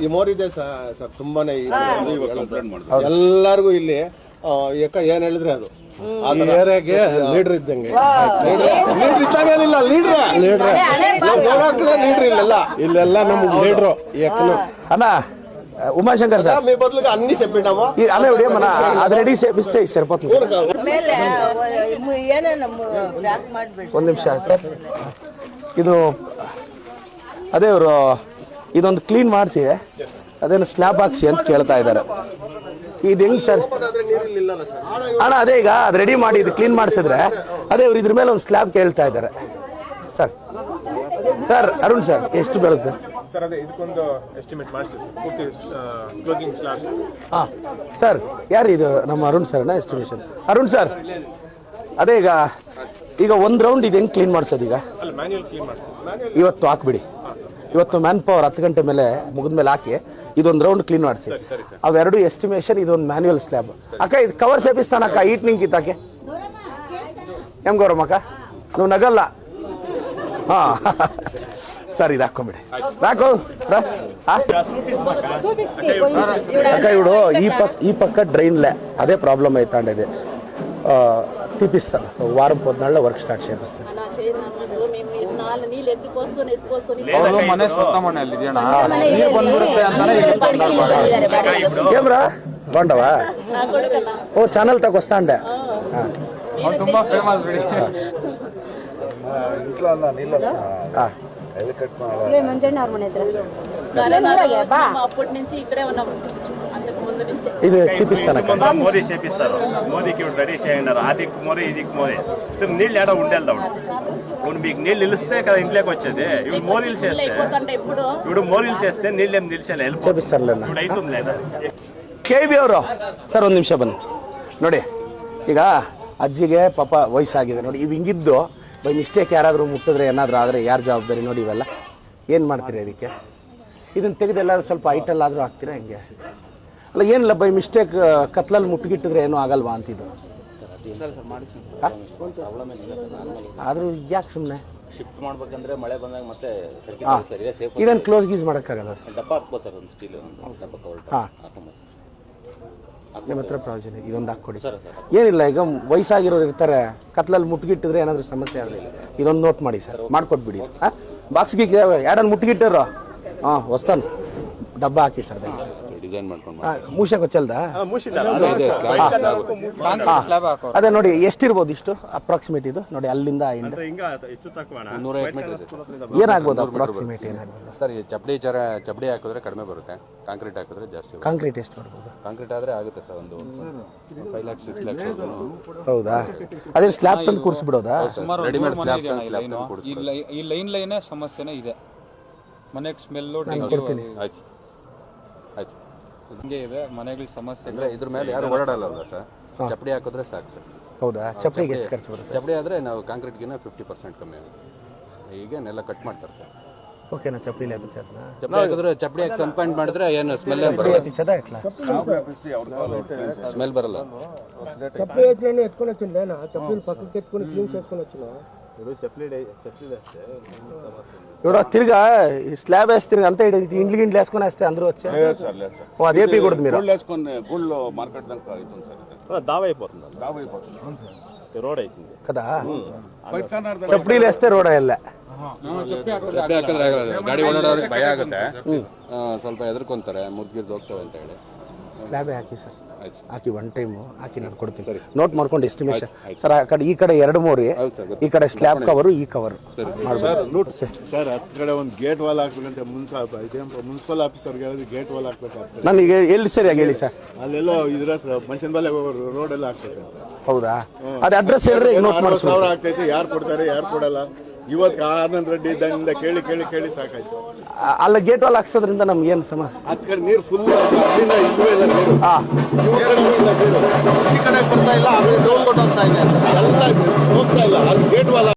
ಈ ಮೋರಿದೆ ಸರ್ ತುಂಬಾನೇ ಎಲ್ಲಾರ್ಗು ಇಲ್ಲಿ ಯಾಕ ಏನ್ ಹೇಳಿದ್ರೆ ಅದು. ಏರಿಯಾಗೆ ಲೀಡರ್ ಇದ್ದಂಗೆ. ಲೀಡರ್? ಇದ್ದಾಗಲಿಲ್ಲ ಲೀಡರ್ ಲೀಡ್ರ? ಲೀಡರ್. ಇಲ್ಲೆಲ್ಲ. ಇಲ್ಲೆಲ್ಲ ನಮ್ಗೆ ಲೀಡ್ರು ಯಾಕನು ಅಣ್ಣ ఉమాశంకర్ సార్ మీ బదులుగా అన్ని చెప్పినాము ఈ అన్న ఇప్పుడు ఏమన్నా అది రెడీ చేపిస్తే ఇది సరిపోతుంది ಆಮೇಲೆ ಏನೇನು ಪ್ಯಾಕ್ ಮಾಡ್ಬಿಡಿ ಒಂದು ನಿಮಿಷ ಸರ್ ಇದು ಅದೇ ಇವರು ಇದೊಂದು ಕ್ಲೀನ್ ಮಾಡಿಸಿ ಅದೇನು ಸ್ಲ್ಯಾಬ್ ಹಾಕ್ಸಿ ಅಂತ ಕೇಳ್ತಾ ಇದ್ದಾರೆ ಇದು ಹೆಂಗ್ ಸರ್ ಆದ್ರೆ ನೀರಿಲ್ಲ ಸರ್ ಅಣ್ಣ ಅದೇ ಈಗ ಅದು ರೆಡಿ ಮಾಡಿ ಇದು ಕ್ಲೀನ್ ಮಾಡಿಸಿದ್ರೆ ಅದೇ ಇವ್ರು ಇದ್ರ ಮೇಲೆ ಒಂದು ಸ್ಲ್ಯಾಬ್ ಕೇಳ್ತಾ ಇದ್ದಾರೆ ಸರ್ ಸರ್ ಅರುಣ್ ಸರ್ ಎಷ್ಟು ಬೀಳುತ್ತೆ ಸರ್ ಅದೇ ಇದಕ್ಕೊಂದು ಎಸ್ಟಿಮೇಟ್ ಮಾಡಿಸಿ. ಪೂರ್ತಿ ಕ್ಲೋಸಿಂಗ್ ಸ್ಲಾಬ್ ಹಾಂ ಸರ್ ಯಾರು ಇದು ನಮ್ಮ ಅರುಣ್ ಸರ್ನ ಎಸ್ಟಿಮೇಷನ್ ಅರುಣ್ ಸರ್ ಅದೇ ಈಗ ಈಗ ಒಂದು ರೌಂಡ್ ಇದು ಹೆಂಗೆ ಕ್ಲೀನ್ ಮಾಡಿಸೋದು ಈಗ? ಅಲ್ಲಿ ಮ್ಯಾನ್ಯಲ್ ಕ್ಲೀನ್ ಮಾಡಿಸಿ. ಇವತ್ತು ಹಾಕ್ಬಿಡಿ. ಇವತ್ತು ಮ್ಯಾನ್ ಪವರ್ ಹತ್ತು ಗಂಟೆ ಮೇಲೆ ಮುಗಿದ ಮೇಲೆ ಹಾಕಿ ಇದೊಂದು ರೌಂಡ್ ಕ್ಲೀನ್ ಮಾಡಿಸಿ. ಅವೆರಡು ಎಸ್ಟಿಮೇಷನ್ ಇದೊಂದು ಮ್ಯಾನ್ಯುವಲ್ ಸ್ಲ್ಯಾಬ್ ಅಕ್ಕ ಇದು ಕವರ್ ಸೇಪಿಸ್ತಾನ ಅಕ್ಕ? ಈಟ್ ನಿಂಗೆ ಕಿತ್ತಾಕೆ ಹೆಂಗ್ ಗೌರಮ್ಮ ಅಕ್ಕ? ನೀವು ನಗಲ್ಲ? ಹಾಂ. ಸರ್ ಇದು ಹಾಕೊಂಬಿಡಿ ರಾಕು ರಾ. ಆ? అక్క ఇప్పుడు ఈ పక్క ఈ పక్క డ్రైన్లే అదే ప్రాబ్లం అవుతాండేది ఆ, తీపిస్తాను వారం పొద్దునాళ్ళ వర్క్ స్టార్ట్ చేపిస్తాను అలా చేయనప్పుడు మేము ఈ నాలుగు నీళ్ళు ఎత్తి పోసుకొని ఎత్తి పోసుకొని ಅವರು ಮನೆ ಸ್ವಂತ ಮನೆಯಲ್ಲಿ ಇದೆಯಣ್ಣ ನೀರು ಬಂದ್ಬಿಡುತ್ತೆ ಅಂತಾನೆ ಇಲ್ಲಿ ఏమ్రా బాగుండవా నా కొడుకన్నా ఓ ఛానల్ తక్కువ వస్తా అండే ಅವ್ನು ತುಂಬಾ ಫೇಮಸ್ ಬಿಡಿ మేము అప్పటి నుంచి ఇక్కడే ఉన్నాం అంతకు ముందు నుంచి ఇది తీపిస్తానక్క కొంత మోదీ చేపిస్తారు మోదీకి ఇప్పుడు రెడీ చేయండి అది మోదీ ఇది మోదీ ఇప్పుడు నీళ్ళు ఏడ ఉండేది ఇప్పుడు మీకు నీళ్ళు నిలిస్తే కదా ఇంట్లోకి వచ్చేది ఇప్పుడు మోరీలు చేస్తే అయిపోతుంటే ఇప్పుడు ఇప్పుడు మోరీలు చేస్తే నీళ్ళు ఏం నిలిచేలా వెళ్ళిపోతుంది చేపిస్తారులే అన్న. ఇప్పుడు అవుతుంది లేదా ಕೆ ಬಿ ಅವರು ಸರ್ ಒಂದು ನಿಮಿಷ ಬನ್ನಿ ನೋಡಿ ಈಗ ಅಜ್ಜಿಗೆ ಪಾಪ ವಯಸ್ಸಾಗಿದೆ ನೋಡಿ ಇವು ಹಿಂಗಿದ್ದು ಬೈ ಮಿಸ್ಟೇಕ್ ಯಾರಾದರೂ ಮುಟ್ಟಿದ್ರೆ ಏನಾದರೂ ಆದರೆ ಯಾರು ಜವಾಬ್ದಾರಿ ನೋಡಿ ಇವೆಲ್ಲ. ಏನು ಮಾಡ್ತೀರಿ ಅದಕ್ಕೆ? ಇದನ್ನು ತೆಗೆದೆಲ್ಲ ಸ್ವಲ್ಪ ಐಟಲ್ಲಾದರೂ ಹಾಕ್ತೀರಾ ಹೆಂಗೆ? ಅಲ್ಲ ಏನಿಲ್ಲ ಬೈ ಮಿಸ್ಟೇಕ್ ಕತ್ಲಲ್ಲಿ ಮುಟ್ಟಿಗಿಟ್ಟಿದ್ರೆ ಏನೂ ಆಗಲ್ವಾ ಅಂತಿದ್ದು ಆದರೂ ಯಾಕೆ ಸುಮ್ಮನೆ ಶಿಫ್ಟ್ ಮಾಡ್ಬೇಕಂದ್ರೆ ಮಳೆ ಬಂದಾಗ ಮತ್ತೆ ಇದನ್ನು ಕ್ಲೋಸ್ ಗೀಸ್ ಮಾಡೋಕ್ಕಾಗಲ್ಲ ಸರ್. ಡಬ್ಬ ಹಾಕ್ಬೋದು ಸರ್ ಒಂದು ಸ್ಟೀಲ್ ಡಬ್ಬ ಕವರ್ ಹಾಂ. ನಿಮ್ಮ ಹತ್ರ ಪ್ರಾವಿಷನ್ ಇದೆ. ಇದೊಂದು ಹಾಕ್ಕೊಡಿ. ಏನಿಲ್ಲ ಈಗ ವಯಸ್ಸಾಗಿರೋರು ಇರ್ತಾರೆ ಕತ್ಲಲ್ಲಿ ಮುಟ್ಗಿಟ್ಟಿದ್ರೆ ಏನಾದರೂ ಸಮಸ್ಯೆ ಆಗಲಿಲ್ಲ ಇದೊಂದು ನೋಟ್ ಮಾಡಿ ಸರ್. ಮಾಡ್ಕೊಟ್ಬಿಡಿ. ಹಾಂ? ಬಾಕ್ಸ್ಗೆ ಎರಡನ್ನು ಮುಟ್ಗಿಟ್ಟಿರೋ? ಹಾಂ ಹೊಸ್ತಾನು. ಡಬ್ಬ ಹಾಕಿ ಸರ್. ಡಿಸೈನ್ ಮಾಡ್ಕೊಂಡು ಮೂಷೆ ಗೊಚ್ಚಲ್ದಾ ಅದೇ ನೋಡಿ ಎಷ್ಟಿರ್ಬೋದು ಇಷ್ಟು ಅಪ್ರಾಕ್ಸಿಮೇಟ್ ಇದು? ನೋಡಿ ಅಲ್ಲಿಂದ ಏನಾಗ್ಬೋದು ಅಪ್ರಾಕ್ಸಿಮೇಟ್ ಏನಾಗ್ಬೋದು? ಸರ್ ಚಪ್ಪಡಿ ಚರ ಚಪ್ಪಡಿ ಹಾಕಿದ್ರೆ ಕಡಿಮೆ ಬರುತ್ತೆ. ಕಾಂಕ್ರೀಟ್ ಹಾಕಿದ್ರೆ ಜಾಸ್ತಿ ಕಾಂಕ್ರೀಟ್ ಎಷ್ಟು ಮಾಡ್ಬೋದು ಕಾಂಕ್ರೀಟ್ ಆದ್ರೆ ಆಗುತ್ತೆ ಸರ್ ಒಂದು ಫೈವ್ ಲ್ಯಾಕ್ ಸಿಕ್ಸ್ ಲ್ಯಾಕ್ಸ್ ಹೌದಾ? ಅದೇ ಸ್ಲ್ಯಾಬ್ ತಂದು ಕೂರಿಸ್ಬಿಡೋದಾ? ಸುಮಾರು ರೆಡಿಮೇಡ್ ಸ್ಲ್ಯಾಬ್ ಈ ಲೈನ್ ಲೈನೇ ಸಮಸ್ಯೆನೇ ಇದೆ. ಮನೆಗೆ ಸ್ಮೆಲ್ ಕೊಡ್ತೀನಿ. ಆಯ್ತು ಆಯ್ತು. ಹಿಂಗೆ ಇವೆ ಮನೆಗಳ ಸಮಸ್ಯೆ ಅಂದರೆ ಇದ್ರ ಮೇಲೆ ಯಾರು ಓಡಾಡಲ್ಲ ಸರ್? ಚಪ್ಪಡಿ ಹಾಕಿದ್ರೆ ಸಾಕು ಸರ್. ಹೌದಾ? ಚಪ್ಪಲಿಗೆ ಎಷ್ಟು ಖರ್ಚು ಬರುತ್ತೆ? ಚಪ್ಪಡಿ ಆದರೆ ನಾವು ಕಾಂಕ್ರೀಟ್ಗಿನ್ನ ಫಿಫ್ಟಿ ಪರ್ಸೆಂಟ್ ಕಮ್ಮಿ ಆಗುತ್ತೆ. ಈಗೇನೆಲ್ಲ ಕಟ್ ಮಾಡ್ತಾರೆ ಸರ್. ಓಕೆನಾ ಚಪ್ಪಲಿ ಲೇಪಿಂಚದ್ನಾ ಚಪ್ಪಡಿ ಹಾಕಿದ್ರೆ ಚಪ್ಪಡಿ ಹಾಕಿ ಸನ್ ಪಾಯಿಂಟ್ ಮಾಡಿದ್ರೆ ಏನು ಸ್ಮೆಲ್ ಏನು ಬರಲ್ಲ ಪಿಂಚದ ಇಟ್ಲಾ ಸ್ಮೆಲ್ ಬರಲ್ಲ చెప్పి ఎట్లనే ఎత్తుకొని వచ్చింది ఆయన చెప్పులు పక్కకి ఎత్తుకొని క్లీన్ చేసుకొని వచ్చిన ఇప్పుడు తిరిగా స్లాబ్ వేస్తే తిరిగి అంతా ఇటు ఇండ్లు గిండ్లు వేసుకొని వేస్తే అందరూ వచ్చా ఓ అదే పీకూడదు మీరు వేసుకొని గుళ్ళు మార్కెట్ దాకా అవుతుంది సార్ దావ అయిపోతుంది రోడ్ అవుతుంది కదా ಚಪ್ಪಡಿಲಿ వేస్తే ರೋಡ್ ಎಲ್ಲ ಚಪ್ಪಡಿ ಹಾಕಿದ್ರೆ ಆಗಲ್ಲ ಗಾಡಿ ಓಡಾಡೋರಿಗೆ ಭಯ ಆಗುತ್ತೆ. ಸ್ವಲ್ಪ ಹೆದರ್ಕೊಂತಾರೆ ಮುರ್ಗಿರ್ದು ಹೋಗ್ತವೆ ಅಂತ ಹೇಳಿ. ಸ್ಲ್ಯಾಬೇ ಹಾಕಿ ಸರ್. ಹಾಕಿ ಒನ್ ಟೈಮು ಹಾಕಿ ನಾನು ಕೊಡ್ತೀನಿ ನೋಟ್ ಮಾಡ್ಕೊಂಡು ಎಸ್ಟಿಮೇಷನ್ ಸರ್ ಆ ಕಡೆ ಈ ಕಡೆ ಎರಡು ಮೂರು ಈ ಕಡೆ ಸ್ಲ್ಯಾಬ್ ಕವರು ಈ ಕವರು ಮಾಡ್ಬೋದು. ಸರ್. ಹತ್ತು ಕಡೆ ಒಂದು ಗೇಟ್ ವಾಲ್ ಹಾಕ್ಬೇಕಂತ ಅಂತ ಇದೇ ಮುನ್ಸಿಪಲ್ ಆಫೀಸರ್ಗೆ ಹೇಳಿದ್ರೆ ಗೇಟ್ ವಾಲ್ ಹಾಕ್ಬೇಕಾಗ್ತದೆ. ನಾನು ಈಗ ಎಲ್ಲಿ ಸರಿಯಾಗಿ ಹೇಳಿ ಸರ್ ಅಲ್ಲೆಲ್ಲೋ ಇದ್ರ ಹತ್ರ ಮಂಚನ್ ಬಲೆ ರೋಡ್ ಎಲ್ಲ ಹಾಕ್ಬೇಕಂತ. ಹೌದಾ? ಅದು ಅಡ್ರೆಸ್ ಹೇಳಿದ್ರೆ ನೋಟ್ ಮಾಡಿ ಸಾವಿರ ಆಗ್ತೈತೆ ಯಾರು ಕೊಡ್ತಾರೆ ಯಾರು ಕೊಡಲ್ಲ? ಇವತ್ತು ಆನಂದ್ ರೆಡ್ಡಿ ಇದ್ದಂಗಿಂದ ಕೇಳಿ ಕೇಳಿ ಕೇಳಿ ಸಾಕಾಯ್ತು. ಅಲ್ಲ ಗೇಟ್ ವಾಲ್ ಹಾಕ್ಸೋದ್ರಿಂದ ನಮ್ಗೆ ಏನು ಸಮಸ್ಯೆ ಹತ್ತು ಕಡೆ ನೀರು ಫುಲ್ ಅಲ್ಲಿಂದ ಇಲ್ಲೂ ಇಲ್ಲ ನೀರು. ಹಾಂ. ಇವ್ರ ಕಡೆ ಇಲ್ಲ ನೀರು. ಈ ಕಡೆ ಬರ್ತಾ ಇಲ್ಲ ಅವ್ರಿಗೆ ಡೋಲ್ ಕೊಟ್ಟು ಹೋಗ್ತಾ ಇದೆ. ಎಲ್ಲ ಹೋಗ್ತಾ ಇಲ್ಲ. ಅಲ್ಲಿ ಗೇಟ್ ವಾಲ್